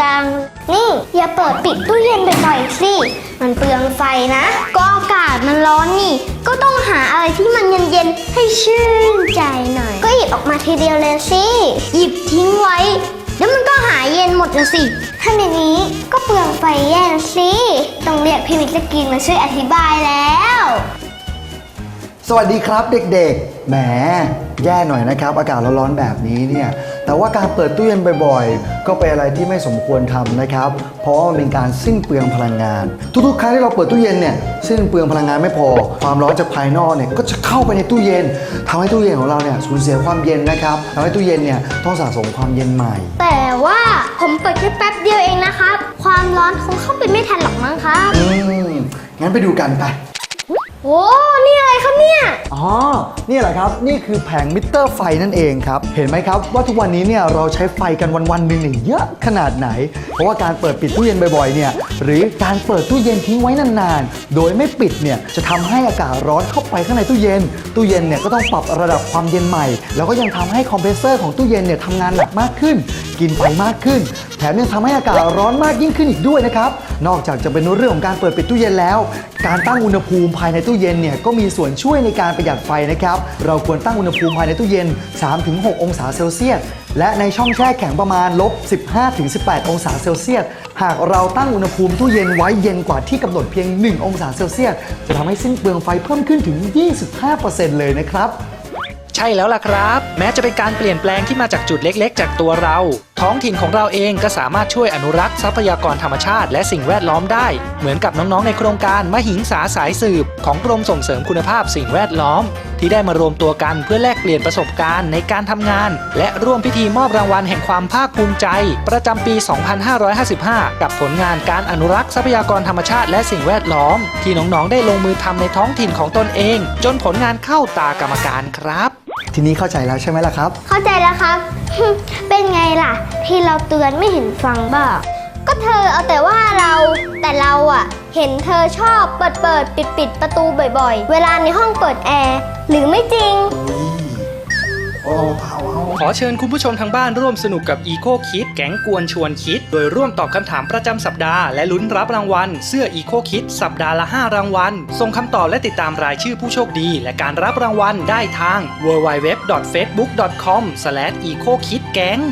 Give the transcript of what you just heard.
จัง นี่อย่าเปิดปิดตู้เย็นบ่อยๆสิ มันเปลืองไฟนะ ก็อากาศมันร้อนนี่ ก็ต้องหาอะไรที่มันเย็นๆ ให้ชื่นใจหน่อย ก็หยิบออกมาทีเดียวเลยสิ หยิบทิ้งไว้เดี๋ยวมันก็หายเย็นหมดนะสิ ถ้าอย่างนี้ก็เปลืองไฟแย่นสิ ต้องเรียกพี่มิตรกินมาช่วยอธิบายแล้ว สวัสดีครับเด็กๆ แหม แย่หน่อยนะครับ อากาศร้อนๆแบบนี้เนี่ย แต่ว่าการเปิดตู้เย็นบ่อยๆ ก็เป็นอะไรที่ไม่สมควรทำนะครับ เพราะว่ามันเป็นการสิ้นเปลืองพลังงาน ทุกๆ ครั้งที่เราเปิดตู้เย็นเนี่ยสิ้นเปลืองพลังงานไม่พอ ความร้อนจากภายนอกเนี่ยก็จะเข้าไปในตู้เย็นทำให้ตู้เย็นของเราเนี่ยสูญเสียความเย็นนะครับทำให้ตู้เย็นเนี่ยต้องสะสมความเย็นใหม่ แต่ว่าผมเปิดแค่แป๊บเดียวเองนะครับ ความร้อนคงเข้าไปไม่ทันหรอกมั้งครับอืมงั้นไปดูกันไปโอ้นี่อะไรครับ เนี่ย อ๋อ นี่แหละครับ นี่คือแผงมิเตอร์ไฟนั่นเองครับ เห็นไหมครับว่าทุกวันนี้เนี่ยเราใช้ไฟกันวันๆหนึ่งเนี่ยเยอะขนาดไหน เพราะว่าการเปิดปิดตู้เย็นบ่อยๆ เนี่ย หรือการเปิดตู้เย็นทิ้งไว้นานๆ โดยไม่ปิดเนี่ยจะทำให้อากาศร้อนเข้าไปข้างในตู้เย็น ตู้เย็นเนี่ยก็ต้องปรับระดับความเย็นใหม่ แล้วก็ยังทำให้คอมเพรสเซอร์ของตู้เย็นเนี่ยทำงานหนักมากขึ้นกินไฟมากขึ้น แถมยังทำให้อากาศร้อนมากยิ่งขึ้นอีกด้วยนะครับ นอกจากจะเป็นเรื่องของการเปิดปิดตู้เย็นแล้ว การตั้งอุณหภูมิภายในตู้เย็นเนี่ยก็มีส่วนช่วยในการประหยัดไฟนะครับ เราควรตั้งอุณหภูมิภายในตู้เย็น 3-6 องศาเซลเซียส และในช่องแช่แข็งประมาณลบ 15-18 องศาเซลเซียส หากเราตั้งอุณหภูมิตู้เย็นไว้เย็นกว่าที่กำหนดเพียง 1 องศาเซลเซียส จะทำให้สิ้นเปลืองไฟเพิ่มขึ้นถึง 25%เลยนะครับ ใช่แล้วล่ะครับ แม้จะเป็นการเปลี่ยนแปลงที่มาจากจุดเล็กๆ จากตัวเรา ท้องถิ่นของเราเองก็สามารถช่วยอนุรักษ์ทรัพยากรธรรมชาติและสิ่งแวดล้อมได้ เหมือนกับน้องๆในโครงการมหิงสาสายสืบ ของกรมส่งเสริมคุณภาพสิ่งแวดล้อม ที่ได้มารวมตัวกันเพื่อแลกเปลี่ยนประสบการณ์ในการทำงาน และร่วมพิธีมอบรางวัลแห่งความภาคภูมิใจ ประจำปี 2555 กับผลงานการอนุรักษ์ทรัพยากรธรรมชาติและสิ่งแวดล้อม ที่น้องๆได้ลงมือทำในท้องถิ่นของตนเอง จนผลงานเข้าตากรรมการครับ ทีนี้เข้าใจแล้วใช่ไหมล่ะครับ เข้าใจแล้วครับ เป็นไงล่ะ ที่เราเตือนไม่เห็นฟังบ้างก็เธอเอาแต่ว่าเราแต่เราอะเห็นเธอชอบเปิดเปิดปิดปิดประตูบ่อยๆ เวลาในห้องเปิดแอร์หรือไม่จริง โอ้เอาเอาขอเชิญคุณผู้ชมทางบ้านร่วมสนุกกับ Eco Kid แก๊งกวนชวนคิด โดยร่วมตอบคำถามประจำสัปดาห์ และลุ้นรับรางวัล เสื้อ Eco Kid สัปดาห์ละ 5 รางวัล ส่งคำตอบและติดตามรายชื่อผู้โชคดี และการรับรางวัลได้ทาง www.facebook.com/ecokidgang